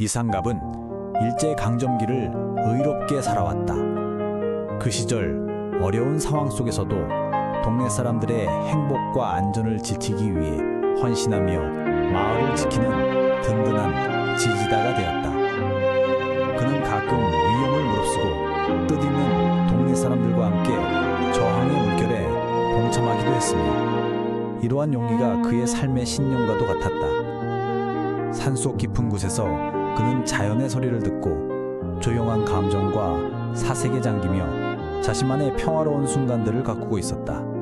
이상갑은 일제 강점기를 의롭게 살아왔다. 그 시절 어려운 상황 속에서도 동네 사람들의 행복과 안전을 지키기 위해 헌신하며 마을을 지키는 든든한 지지다가 되었다. 그는 가끔 위험을 무릅쓰고 뜻있는 동네 사람들과 함께 저항의 물결에 동참하기도 했으며 이러한 용기가 그의 삶의 신념과도 같았다. 산속 깊은 곳에서 그는 자연의 소리를 듣고 조용한 감정과 사색에 잠기며 자신만의 평화로운 순간들을 가꾸고 있었다.